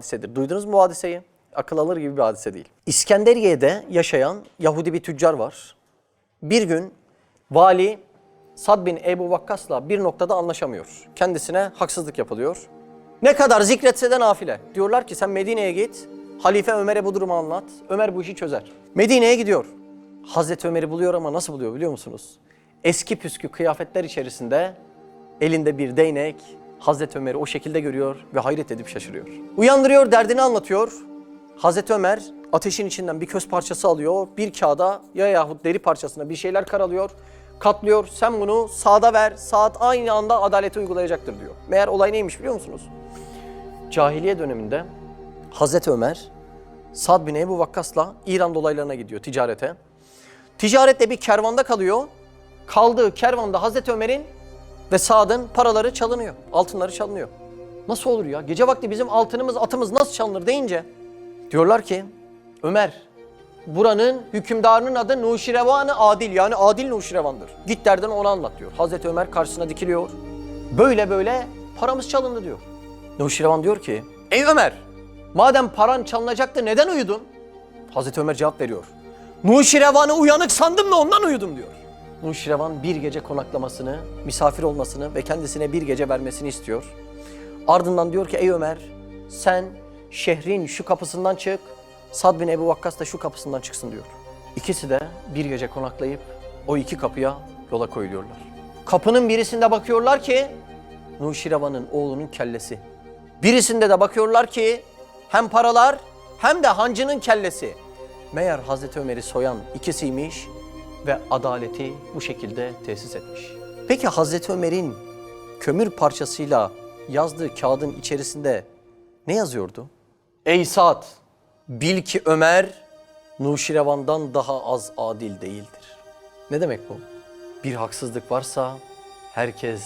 hadisedir. Duydunuz mu bu hadiseyi? Akıl alır gibi bir hadise değil. İskenderiye'de yaşayan Yahudi bir tüccar var. Bir gün vali Sad bin Ebu Vakkas'la bir noktada anlaşamıyor. Kendisine haksızlık yapılıyor. Ne kadar zikretse de nafile. Diyorlar ki sen Medine'ye git. Halife Ömer'e bu durumu anlat. Ömer bu işi çözer. Medine'ye gidiyor. Hazreti Ömer'i buluyor ama nasıl buluyor biliyor musunuz? Eski püskü kıyafetler içerisinde elinde bir değnek Hazreti Ömer'i o şekilde görüyor ve hayret edip şaşırıyor. Uyandırıyor, derdini anlatıyor. Hazreti Ömer ateşin içinden bir köz parçası alıyor. Bir kağıda ya yahut deri parçasına bir şeyler karalıyor. Katlıyor. Sen bunu sağda ver. Saat aynı anda adaleti uygulayacaktır diyor. Meğer olay neymiş biliyor musunuz? Cahiliye döneminde Hazreti Ömer Sad bin Ebu Vakkas'la İran dolaylarına gidiyor ticarete. Ticarette bir kervanda kalıyor. Kaldığı kervanda Hazreti Ömer'in ve Sad'ın paraları çalınıyor. Altınları çalınıyor. Nasıl olur ya? Gece vakti bizim altınımız, atımız nasıl çalınır deyince diyorlar ki Ömer buranın hükümdarının adı Nuşirevan-ı Adil yani Adil Nuşirevan'dır. Git derdini ona anlat diyor. Hazreti Ömer karşısına dikiliyor. Böyle böyle paramız çalındı diyor. Nuşirevan diyor ki ey Ömer madem paran çalınacaktı neden uyudun? Hazreti Ömer cevap veriyor. Nuşirevan'ı uyanık sandım da ondan uyudum diyor. Nuşirevan bir gece konaklamasını, misafir olmasını ve kendisine bir gece vermesini istiyor. Ardından diyor ki ey Ömer sen şehrin şu kapısından çık, Sad bin Ebu Vakkas da şu kapısından çıksın diyor. İkisi de bir gece konaklayıp o iki kapıya yola koyuluyorlar. Kapının birisinde bakıyorlar ki Nuşirevan'ın oğlunun kellesi. Birisinde de bakıyorlar ki hem paralar hem de hancının kellesi. Meğer Hazreti Ömer'i soyan ikisiymiş ve adaleti bu şekilde tesis etmiş. Peki Hazreti Ömer'in kömür parçasıyla yazdığı kağıdın içerisinde ne yazıyordu? Ey Sa'd, bil ki Ömer Nuşirevan'dan daha az adil değildir. Ne demek bu? Bir haksızlık varsa herkes